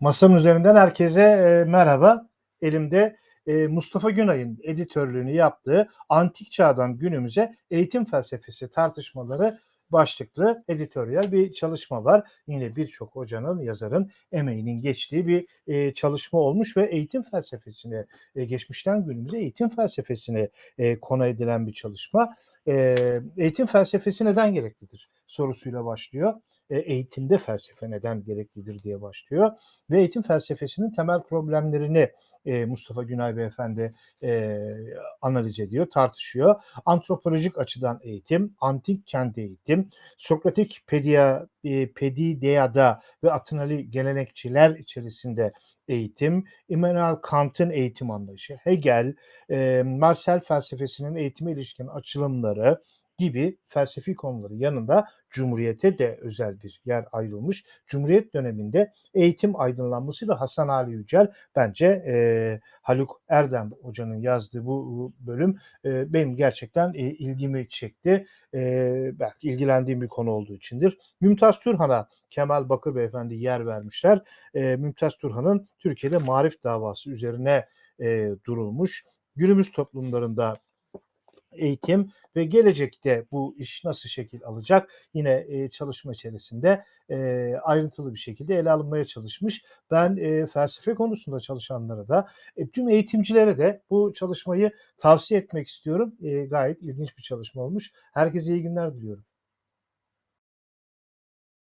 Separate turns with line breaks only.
Masanın üzerinden herkese e, merhaba. Elimde e, Mustafa Günay'ın editörlüğünü yaptığı Antik Çağ'dan günümüze eğitim felsefesi tartışmaları başlıklı editoryal bir çalışma var. Yine birçok hocanın, yazarın emeğinin geçtiği bir e, çalışma olmuş ve eğitim felsefesine, e, geçmişten günümüze eğitim felsefesine e, konu edilen bir çalışma. E, eğitim felsefesi neden gereklidir sorusuyla başlıyor. E, eğitimde felsefe neden gereklidir diye başlıyor. Ve eğitim felsefesinin temel problemlerini e, Mustafa Günay Beyefendi e, analiz ediyor, tartışıyor. Antropolojik açıdan eğitim, antik kendi eğitim, Sokratik pedia, e, pedideada ve Atinali gelenekçiler içerisinde eğitim, Immanuel Kant'ın eğitim anlayışı, Hegel, e, Marcel felsefesinin eğitime ilişkin açılımları, gibi felsefi konuları yanında Cumhuriyete de özel bir yer ayrılmış. Cumhuriyet döneminde eğitim aydınlanması ve Hasan Ali Yücel bence e, Haluk Erdem hocanın yazdığı bu bölüm e, benim gerçekten e, ilgimi çekti. E, belki ilgilendiğim bir konu olduğu içindir. Mümtaz Turhan'a Kemal Bakır Beyefendi yer vermişler. E, Mümtaz Turhan'ın Türkiye'de marif davası üzerine e, durulmuş. Günümüz toplumlarında eğitim ve gelecekte bu iş nasıl şekil alacak yine e, çalışma içerisinde e, ayrıntılı bir şekilde ele alınmaya çalışmış. Ben e, felsefe konusunda çalışanlara da e, tüm eğitimcilere de bu çalışmayı tavsiye etmek istiyorum. E, gayet ilginç bir çalışma olmuş. Herkese iyi günler diliyorum.